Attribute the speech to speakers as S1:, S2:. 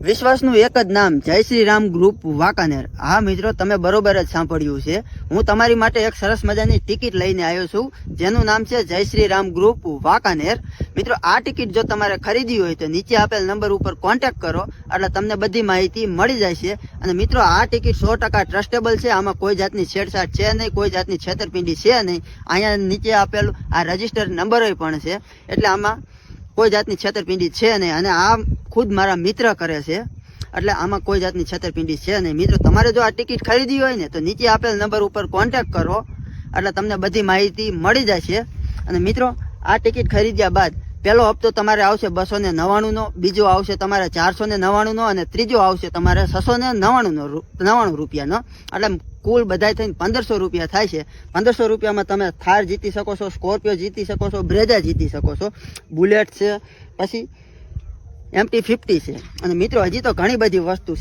S1: વિશ્વાસનું એક જ નામ, જય શ્રી રામ ગ્રુપ વાંકાનેર. હા મિત્રો, તમે બરોબર જ સાંભળ્યું છે. હું તમારી માટે એક સરસ મજાની ટિકિટ લઈને આવ્યો છું, જેનું નામ છે જય શ્રી રામ ગ્રુપ વાંકાનેર. મિત્રો, આ ટિકિટ જો તમારે ખરીદવી હોય તો નીચે આપેલ નંબર ઉપર કોન્ટેક્ટ કરો, એટલે તમને બધી માહિતી મળી છે અને મિત્રો, આ ટિકિટ સો ટકા ટ્રસ્ટેબલ છે, આમાં કોઈ જાતની છેડછાડ છે નહીં, કોઈ જાતની છેતરપિંડી છે નહીં. અહીંયા નીચે આપેલું આ રજિસ્ટર નંબર પણ છે, એટલે આમાં કોઈ જાતની છેતરપિંડી છે નહીં. અને આ ખુદ મારા મિત્ર કરે છે. એટલે આમાં કોઈ જાતની છેતરપિંડી છે નહીં. મિત્રો, તમારે જો આ ટિકિટ ખરીદી હોય ને, તો નીચે આપેલ નંબર ઉપર કોન્ટેક્ટ કરો. એટલે તમને બધી માહિતી મળી જશે. અને મિત્રો, આ ટિકિટ ખરીદ્યા બાદ પહેલો હપ્તો તમારે આવશે બસો ને નવ્વાણુંનો, બીજો આવશે તમારે ચારસો ને નવ્વાણુંનો, અને ત્રીજો આવશે તમારે છસો ને નવ્વાણુંનો નવ્વાણું રૂપિયાનો. એટલે કુલ બધાય થઈને પંદરસો રૂપિયા થાય છે. પંદરસો રૂપિયામાં તમે થાર જીતી શકો છો, સ્કોર્પિયો જીતી શકો છો બ્રેઝા જીતી શકો છો, બુલેટ છે. પછી એમટી ફિફ્ટી છે. અને મિત્રો હજી તો ઘણી બધી વસ્તુ છે.